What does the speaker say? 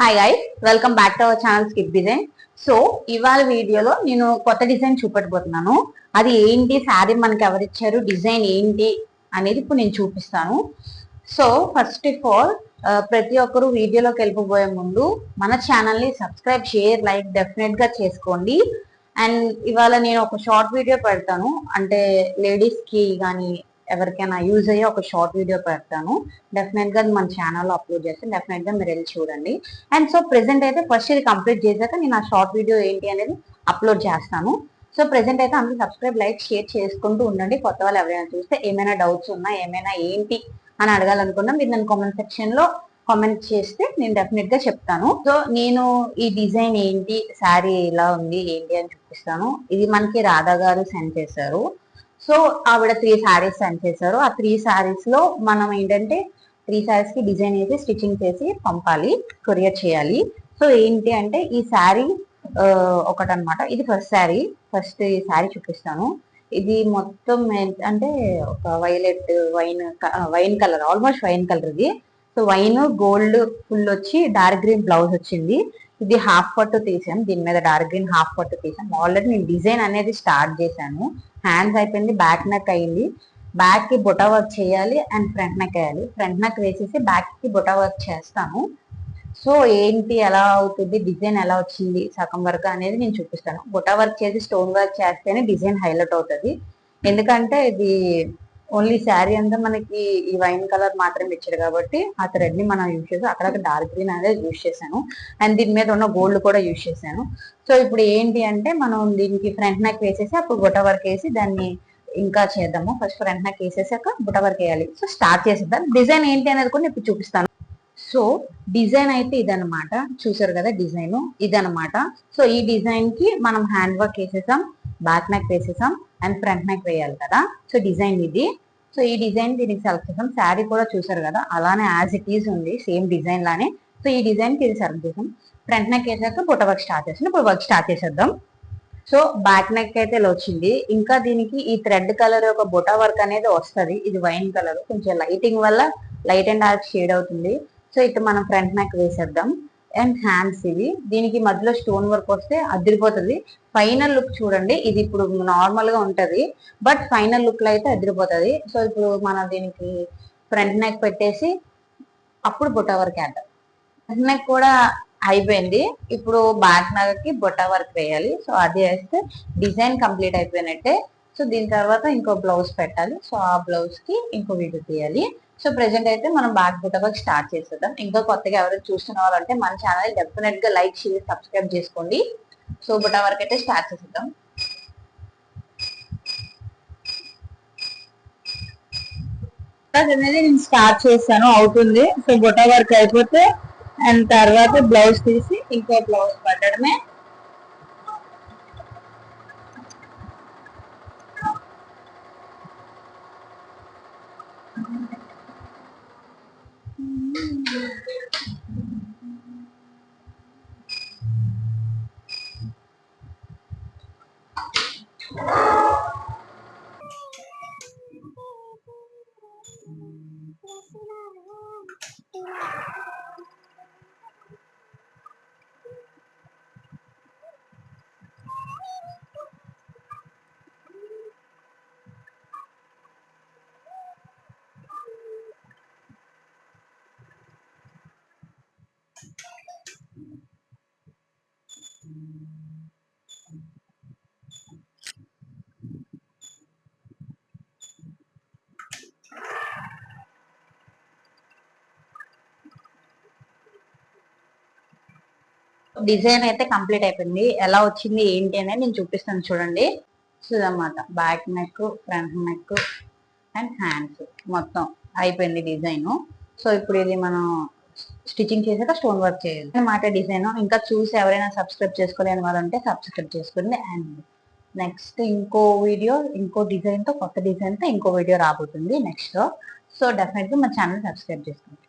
Hi guys welcome back to our channel skip design so ఇవాళ వీడియోలో నేను కొత్త డిజైన్ చూపెట్టబోతున్నాను. అది ఏంటి శారీ మనకి ఎవరిచ్చారు డిజైన్ ఏంటి అనేది ఇప్పుడు నేను చూపిస్తాను. సో ఫస్ట్ ఆఫ్ ఆల్ ప్రతి ఒక్కరు వీడియోలోకి వెళ్ళిపోయే ముందు మన ఛానల్ని సబ్స్క్రైబ్ షేర్ లైక్ డెఫినెట్గా చేసుకోండి. అండ్ ఇవాళ నేను ఒక షార్ట్ వీడియో పెడతాను. అంటే లేడీస్కి కానీ ఎవరికైనా యూజ్ అయ్యే ఒక షార్ట్ వీడియో పెడతాను. డెఫినెట్గా మన ఛానల్లో అప్లోడ్ చేస్తాను డెఫినెట్గా మీరు వెళ్ళి చూడండి. అండ్ సో ప్రెసెంట్ అయితే ఫస్ట్ ఇది కంప్లీట్ చేశాక నేను ఆ షార్ట్ వీడియో ఏంటి అనేది అప్లోడ్ చేస్తాను. సో ప్రెసెంట్ అయితే అందరూ సబ్స్క్రైబ్ లైక్ షేర్ చేసుకుంటూ ఉండండి. కొత్త వాళ్ళు ఎవరైనా చూస్తే ఏమైనా డౌట్స్ ఉన్నా ఏమైనా ఏంటి అని అడగాలనుకున్నా మీరు నన్ను కామెంట్ సెక్షన్లో కామెంట్ చేస్తే నేను డెఫినెట్గా చెప్తాను. సో నేను ఈ డిజైన్ ఏంటి శారీ ఎలా ఉంది ఏంటి అని చూపిస్తాను. ఇది మనకి రాధా గారు సెండ్ చేశారు. సో ఆవిడ త్రీ శారీస్ సెండ్ చేశారు. ఆ త్రీ శారీస్లో మనం ఏంటంటే త్రీ శారీస్కి డిజైన్ వేసి స్టిచ్చింగ్ చేసి పంపాలి కొరియర్ చేయాలి. సో ఏంటి అంటే ఈ శారీ ఒకటనమాట ఇది ఫస్ట్ శారీ ఫస్ట్ ఈ శారీ చూపిస్తాను. ఇది మొత్తం అంటే ఒక violet wine wine colour almost wine colour ఇది. సో వైన్ గోల్డ్ ఫుల్ వచ్చి డార్క్ గ్రీన్ బ్లౌజ్ వచ్చింది. ఇది హాఫ్ పట్టు తీసాను దీని మీద డార్క్ గ్రీన్ హాఫ్ పట్టు తీసాను ఆల్రెడీ నేను డిజైన్ అనేది స్టార్ట్ చేశాను. హ్యాండ్స్ అయిపోయింది బ్యాక్ నెక్ అయింది. బ్యాక్కి బుటా వర్క్ చేయాలి అండ్ ఫ్రంట్ నెక్ వేయాలి. ఫ్రంట్ నెక్ వేసేసి బ్యాక్కి బుటా వర్క్ చేస్తాను. సో ఏంటి ఎలా అవుతుంది డిజైన్ ఎలా వచ్చింది సగం వర్క్ అనేది నేను చూపిస్తాను. బుటా వర్క్ చేసి స్టోన్ వర్క్ చేస్తేనే డిజైన్ హైలైట్ అవుతుంది. ఎందుకంటే ఇది ఓన్లీ శారీ అంతా మనకి ఈ వైన్ కలర్ మాత్రమే ఇచ్చాడు కాబట్టి ఆ థ్రెడ్ని మనం యూజ్ చేసాం అక్కడక్కడ డార్క్ గ్రీన్ అనేది యూజ్ చేశాను. అండ్ దీని మీద ఉన్న గోల్డ్ కూడా యూజ్ చేశాను. సో ఇప్పుడు ఏంటి అంటే మనం దీనికి ఫ్రంట్ నెక్ వేసేసి అప్పుడు బుట్ట వర్క్ వేసి దాన్ని ఇంకా చేద్దాము. ఫస్ట్ ఫ్రంట్ నెక్ వేసేసాక బుట్ట వర్క్ వేయాలి. సో స్టార్ట్ చేసేద్దాం. డిజైన్ ఏంటి అనేది కూడా ఇప్పుడు చూపిస్తాను. సో డిజైన్ అయితే ఇదనమాట చూసారు కదా డిజైన్ ఇదనమాట సో ఈ డిజైన్కి మనం హ్యాండ్ వర్క్ వేసేసాం బ్యాక్ నెక్ వేసేసాం అండ్ ఫ్రంట్ నెక్ వేయాలి కదా. సో డిజైన్ ఇది. సో ఈ డిజైన్ దీనికి సెలెక్ట్ చేసాం శారీ కూడా చూసారు కదా? అలానే యాజ్ ఇట్ ఈజ్ ఉంది సేమ్ డిజైన్ లానే. సో ఈ డిజైన్ ఇది సెలెక్ట్ చేసాం ఫ్రంట్ నెక్ వేసాక బుట్ట వర్క్ స్టార్ట్ చేసాం ఇప్పుడు వర్క్ స్టార్ట్ చేసేద్దాం. సో బ్యాక్ నెక్ అయితే ఇలా వచ్చింది. ఇంకా దీనికి ఈ థ్రెడ్ కలర్ ఒక బుట్ట వర్క్ అనేది వస్తుంది. ఇది వైన్ కలర్ కొంచెం లైటింగ్ వల్ల లైట్ అండ్ డార్క్ షేడ్ అవుతుంది. సో ఇటు మనం ఫ్రంట్ నెక్ వేసేద్దాం. అండ్ హ్యాండ్స్ ఇవి. దీనికి మధ్యలో స్టోన్ వర్క్ వస్తే అదిరిపోతుంది. ఫైనల్ లుక్ చూడండి. ఇది ఇప్పుడు నార్మల్గా ఉంటది. బట్ ఫైనల్ లుక్లో అయితే అదిరిపోతుంది. సో ఇప్పుడు మనం దీనికి ఫ్రంట్ నెక్ పెట్టేసి అప్పుడు బుట్ట వర్క్ వేద్దాం. ఫ్రంట్ నెక్ కూడా అయిపోయింది. ఇప్పుడు బ్యాక్ నెక్ బుట్ట వర్క్ వేయాలి. సో అది వేస్తే డిజైన్ కంప్లీట్ అయిపోయినట్టే సో దీని తర్వాత ఇంకో బ్లౌజ్ పెట్టాలి. సో ఆ బ్లౌజ్కి ఇంకో వీడియో తీయాలి. సో ప్రెజెంట్ అయితే మనం బ్యాక్ బుట్ట వర్క్ స్టార్ట్ చేసేద్దాం. ఇంకా కొత్తగా ఎవరైనా చూస్తున్న వాళ్ళంటే మన ఛానల్ డెఫినెట్గా లైక్ షేర్ సబ్స్క్రైబ్ చేసుకోండి. సో బుట్ట వర్క్ అయితే స్టార్ట్ చేసేద్దాం. అనేది నేను స్టార్ట్ చేస్తాను అవుతుంది. సో బుట్ట వర్క్ అయిపోతే అండ్ తర్వాత బ్లౌజ్ తీసి ఇంకో బ్లౌజ్ పట్టడమే. డిజైన్ అయితే కంప్లీట్ అయిపోయింది. ఎలా వచ్చింది ఏంటి అనేది నేను చూపిస్తాను చూడండి. So back neck front neck and hands మొత్తం అయిపోయింది డిజైన్. సో ఇప్పుడు ఇది మనం స్టిచ్చింగ్ చేసాక స్టోన్ వర్క్ చేయాలి. అనమాట డిజైన్. ఇంకా చూసి ఎవరైనా సబ్స్క్రైబ్ చేసుకోలేని వాళ్ళు ఉంటే సబ్స్క్రైబ్ చేసుకోండి అండ్ నెక్స్ట్ ఇంకో వీడియో ఇంకో డిజైన్తో కొత్త డిజైన్తో ఇంకో వీడియో రాబోతుంది నెక్స్ట్. సో డెఫినెట్గా మా ఛానల్ సబ్స్క్రైబ్ చేసుకోండి.